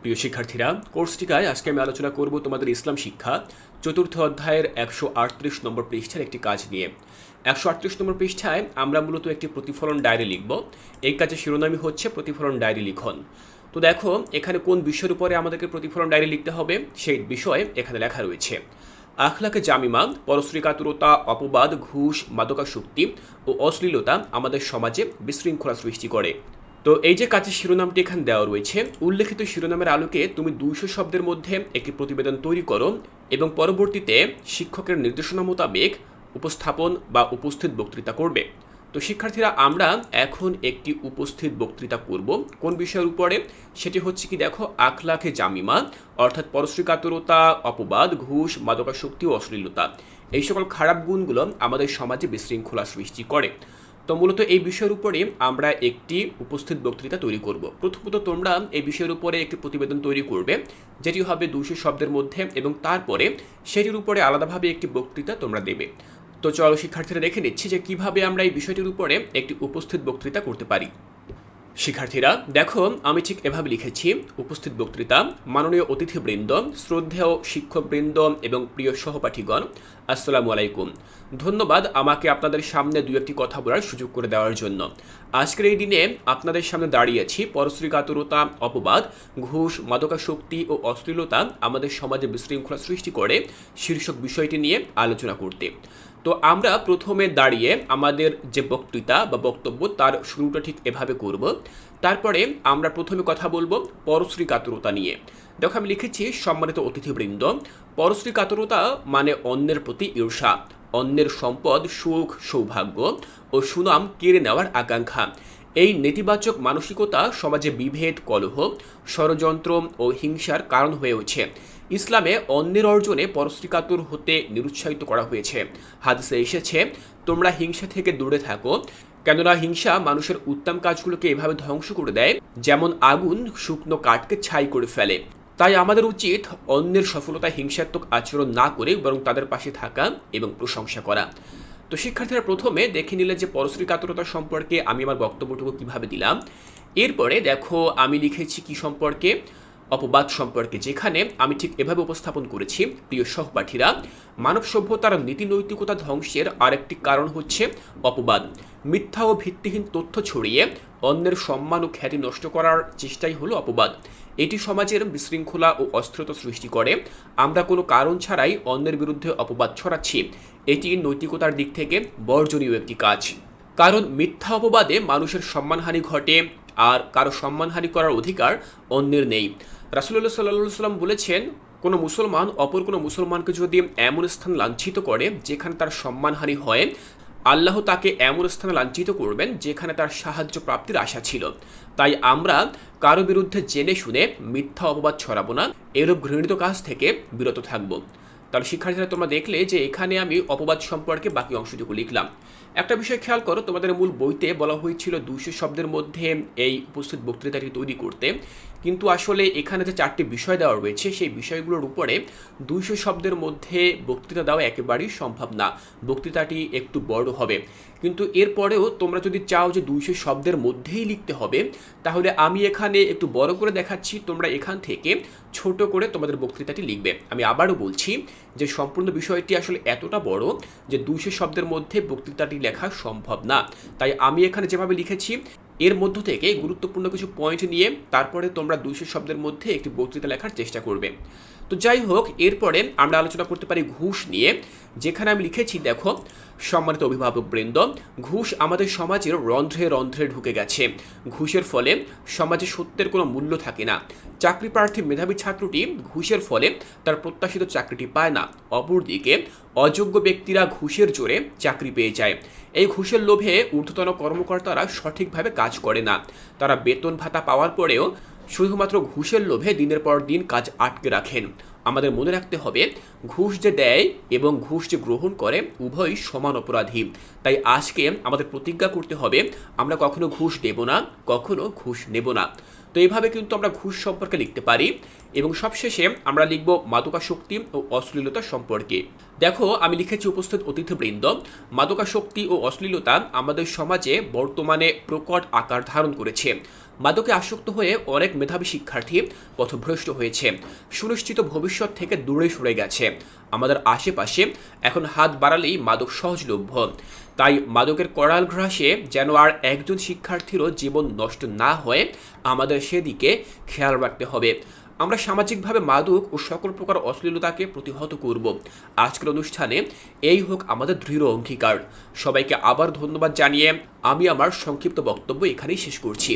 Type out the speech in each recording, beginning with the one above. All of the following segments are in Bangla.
প্রিয় শিক্ষার্থীরা কোর্সটিকায় আজকে আমি আলোচনা করব তোমাদের ইসলাম শিক্ষা, চতুর্থ অধ্যায়ের একশো আটত্রিশ নম্বর পৃষ্ঠার একটি কাজ নিয়ে। একশো আটত্রিশ নম্বর পৃষ্ঠায় আমরা মূলত একটি প্রতিফলন ডায়েরি লিখব। এই কাজের শিরোনামই হচ্ছে প্রতিফলন ডায়েরি লিখন। তো দেখো, এখানে কোন বিষয়ের উপরে আমাদেরকে প্রতিফলন ডায়েরি লিখতে হবে, সেই বিষয়ে এখানে লেখা রয়েছে। আখলাকে জামিমা, পরশ্রীকাতুরতা, অপবাদ, ঘুষ, মাদকাসক্তি ও অশ্লীলতা আমাদের সমাজে বিশৃঙ্খলা সৃষ্টি করে। তো এই যে কাজের শিরোনামটি এখানে দেওয়া রয়েছে, উল্লেখিত শিরোনামের আলোকে তুমি দুইশো শব্দের মধ্যে একটি প্রতিবেদন তৈরি করো এবং পরবর্তীতে শিক্ষকের নির্দেশনা মোতাবেক উপস্থাপন বা উপস্থিত বক্তৃতা করবে। তো শিক্ষার্থীরা, আমরা এখন একটি উপস্থিত বক্তৃতা করব। কোন বিষয়ের উপরে? সেটি হচ্ছে কি, দেখো, আখলাখে জামিমা, অর্থাৎ পরশ্রীকাতরতা, অপবাদ, ঘুষ, মাদকাসক্তি ও অশ্লীলতা। এই সকল খারাপ গুণগুলো আমাদের সমাজে বিশৃঙ্খলা সৃষ্টি করে। তো মূলত এই বিষয়ের উপরে আমরা একটি উপস্থিত বক্তৃতা তৈরি করব। প্রথমত তোমরা এই বিষয়ের উপরে একটি প্রতিবেদন তৈরি করবে, যেটি হবে দুশো শব্দের মধ্যে এবং তারপরে সেটির উপরে আলাদাভাবে একটি বক্তৃতা তোমরা দেবে। তো চলো শিক্ষার্থীরা দেখে নিচ্ছি যে কীভাবে আমরা এই বিষয়টির উপরে একটি উপস্থিত বক্তৃতা করতে পারি। শিক্ষার্থীরা, দেখো, আমি ঠিক এভাবে লিখেছি, উপস্থিত বক্তৃতা, মাননীয় অতিথিবৃন্দ, শ্রদ্ধেয় শিক্ষকবৃন্দ এবং প্রিয় সহপাঠীগণ, আসসালামু আলাইকুম। ধন্যবাদ আমাকে আপনাদের সামনে দু একটি কথা বলার সুযোগ করে দেওয়ার জন্য। আজকের এই দিনে আপনাদের সামনে দাঁড়িয়েছি পরশ্রীকাতরতা, অপবাদ, ঘুষ, মাদকাসক্তি ও অশ্লীলতা আমাদের সমাজে বিশৃঙ্খলা সৃষ্টি করে শীর্ষক বিষয়টি নিয়ে আলোচনা করতে। তো আমরা প্রথমে দাঁড়িয়ে আমাদের যে বক্তৃতা বা বক্তব্য, তার শুরুটা ঠিক এভাবে করব। তারপরে আমরা প্রথমে কথা বলব পরশ্রী কাতরতা নিয়ে। দেখো, আমি লিখেছি সম্মানিত অতিথিবৃন্দ, পরশ্রী কাতরতা মানে অন্যের প্রতি ঈর্ষা, অন্যের সম্পদ, সুখ, সৌভাগ্য ও সুনাম কেড়ে নেওয়ার আকাঙ্ক্ষা। এই নেতিবাচক মানসিকতা সমাজে বিভেদ, কলহ, ষড়যন্ত্র ও হিংসার কারণ হয়ে ওঠে। ইসলামে অন্যের অর্জনে পরশ্রীকাতুর হতে নিরুৎসাহিত করা হয়েছে। হাদিসে এসেছে, তোমরা হিংসা থেকে দূরে থাকো, কেননা হিংসা মানুষের উত্তম কাজগুলোকে এভাবে ধ্বংস করে দেয়, যেমন আগুন শুকনো কাঠকে ছাই করে ফেলে। তাই আমাদের উচিত অন্যের সফলতা হিংসাত্মক আচরণ না করে বরং তাদের পাশে থাকা এবং প্রশংসা করা। তো শিক্ষার্থীরা প্রথমে দেখে নিলে যে পরশ্রী কাতরতা সম্পর্কে আমি আমার বক্তব্যটুকু কীভাবে দিলাম। এরপরে দেখো আমি লিখেছি কি সম্পর্কে। অপবাদ সম্পর্কে যেখানে আমি ঠিক এভাবে উপস্থাপন করেছি, প্রিয় সহপাঠীরা, মানব সভ্যতার নীতি নৈতিকতা ধ্বংসের আরেকটি কারণ হচ্ছে অপবাদ। মিথ্যা ও ভিত্তিহীন তথ্য ছড়িয়ে অন্যের সম্মান ও খ্যাতি নষ্ট করার চেষ্টাই হলো অপবাদ। এটি সমাজের বিশৃঙ্খলা ও অস্থিরতা সৃষ্টি করে। আমরা কোনো কারণ ছাড়াই অন্যের বিরুদ্ধে অপবাদ ছড়াচ্ছি। এটি নৈতিকতার দিক থেকে বর্জনীয় একটি কাজ। কারণ মিথ্যা অপবাদে মানুষের সম্মানহানি ঘটে আর কারও সম্মানহানি করার অধিকার অন্যের নেই। রাসুল্লাহ সাল্লাহ সাল্লাম বলেছেন, কোনো মুসলমান অপর কোনো মুসলমানকে যদি এমন স্থান লাঞ্ছিত করে যেখানে তার সম্মানহানি হয়, আল্লাহ তাকে এমন স্থানে লাঞ্ছিত করবেন যেখানে তার সাহায্য প্রাপ্তির আশা ছিল। তাই আমরা কারও বিরুদ্ধে জেনে শুনে মিথ্যা অপবাদ ছড়াবো না, এরূপ ঘৃণিত কাজ থেকে বিরত থাকব। তাহলে শিক্ষার্থীরা তোমরা দেখলে যে এখানে আমি অপবাদ সম্পর্কে বাকি অংশটুকু লিখলাম। একটা বিষয় খেয়াল করো, তোমাদের মূল বইতে বলা হয়েছিল দুইশো শব্দের মধ্যে এই উপস্থিত বক্তৃতাটি তৈরি করতে। কিন্তু আসলে এখানে যে চারটি বিষয় দেওয়া রয়েছে, সেই বিষয়গুলোর উপরে দুইশো শব্দের মধ্যে বক্তৃতা দেওয়া একেবারেই সম্ভব না। বক্তৃতাটি একটু বড় হবে। কিন্তু এরপরেও তোমরা যদি চাও যে দুইশো শব্দের মধ্যেই লিখতে হবে, তাহলে আমি এখানে একটু বড় করে দেখাচ্ছি, তোমরা এখান থেকে ছোট করে তোমাদের বক্তৃতাটি লিখবে। আমি আবারও বলছি যে সম্পূর্ণ বিষয়টি আসলে এতটা বড় যে দুইশো শব্দের মধ্যে বক্তৃতাটি লেখা সম্ভব না। তাই আমি এখানে যেভাবে লিখেছি, এর মধ্য থেকে গুরুত্বপূর্ণ কিছু পয়েন্ট নিয়ে তারপরে তোমরা দুইশো শব্দের মধ্যে একটি বক্তৃতা লেখার চেষ্টা করবে। তো যাই হোক এরপরে আমরা আলোচনা করতে পারি ঘুষ নিয়ে। যেখানে আমি লিখেছি, দেখো, সম্মানিত অভিভাবক বৃন্দ, ঘুষ আমাদের সমাজের রন্ধ্রে রন্ধ্রে ঢুকে গেছে। ঘুষের ফলে সমাজে সত্যের কোনো মূল্য থাকে না। চাকরি প্রার্থী মেধাবী ছাত্রটি ঘুষের ফলে তার প্রত্যাশিত চাকরিটি পায় না। অপরদিকে, অযোগ্য ব্যক্তিরা ঘুষের জোরে চাকরি পেয়ে যায়। এই ঘুষের লোভে ঊর্ধ্বতন কর্মকর্তারা সঠিকভাবে কাজ করে না। তারা বেতন ভাতা পাওয়ার পরেও শুধুমাত্র ঘুষের লোভে দিনের পর দিন কাজ আটকে রাখেন। আমাদের মনে রাখতে হবে, ঘুষ যে দেয় এবং ঘুষ যে গ্রহণ করে উভয়ই সমান অপরাধী। তাই আজকে আমাদের প্রতিজ্ঞা করতে হবে, আমরা কখনো ঘুষ দেব না, কখনো ঘুষ নেব না। তো এইভাবে কিন্তু আমরা ঘুষ সম্পর্কে লিখতে পারি এবং সবশেষে আমরা লিখব মাদকাসক্তি ও অশ্লীলতা সম্পর্কে। দেখো, আমি লিখেছি উপস্থিত অতিথিবৃন্দ। মাদকাসক্তি ও অশ্লীলতা আমাদের সমাজে বর্তমানে প্রকট আকার ধারণ করেছে। মাদকে আসক্ত হয়ে অনেক মেধাবী শিক্ষার্থী পথভ্রষ্ট হয়েছে। সুনিশ্চিত ভবিষ্যৎ থেকে দূরে সরে গেছে। আমাদের আশেপাশে এখন হাত বাড়ালেই মাদক সহজলভ্য। তাই মাদকের করাল গ্রাসে যেন আর একজন শিক্ষার্থীরও জীবন নষ্ট না হয়, আমাদের সেদিকে খেয়াল রাখতে হবে। আমরা সামাজিকভাবে মাদক ও সকল প্রকার অশ্লীলতাকে প্রতিহত করব। আজকের অনুষ্ঠানে এই হোক আমাদের দৃঢ় অঙ্গীকার। সবাইকে আবার ধন্যবাদ জানিয়ে আমি আমার সংক্ষিপ্ত বক্তব্য এখানেই শেষ করছি।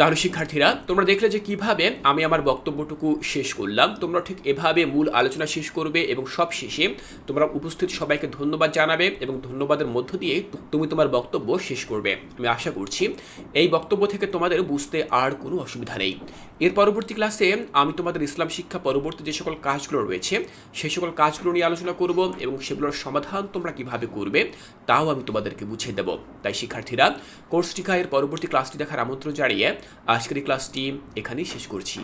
তাহলে শিক্ষার্থীরা, তোমরা দেখলে যে কীভাবে আমি আমার বক্তব্যটুকু শেষ করলাম। তোমরা ঠিক এভাবে মূল আলোচনা শেষ করবে এবং সব শেষে তোমরা উপস্থিত সবাইকে ধন্যবাদ জানাবে এবং ধন্যবাদের মধ্য দিয়ে তুমি তোমার বক্তব্য শেষ করবে। আমি আশা করছি এই বক্তব্য থেকে তোমাদের বুঝতে আর কোনো অসুবিধা নেই। এর পরবর্তী ক্লাসে আমি তোমাদের ইসলাম শিক্ষা পরবর্তী যে সকল কাজগুলো রয়েছে সেই সকল কাজগুলো নিয়ে আলোচনা করব এবং সেগুলোর সমাধান তোমরা কীভাবে করবে তাও আমি তোমাদেরকে বুঝিয়ে দেব। তাই শিক্ষার্থীরা, কোর্স টিকা এর পরবর্তী ক্লাসটি দেখার আমন্ত্রণ জানিয়ে আজকের ক্লাসটি এখানেই শেষ করছি।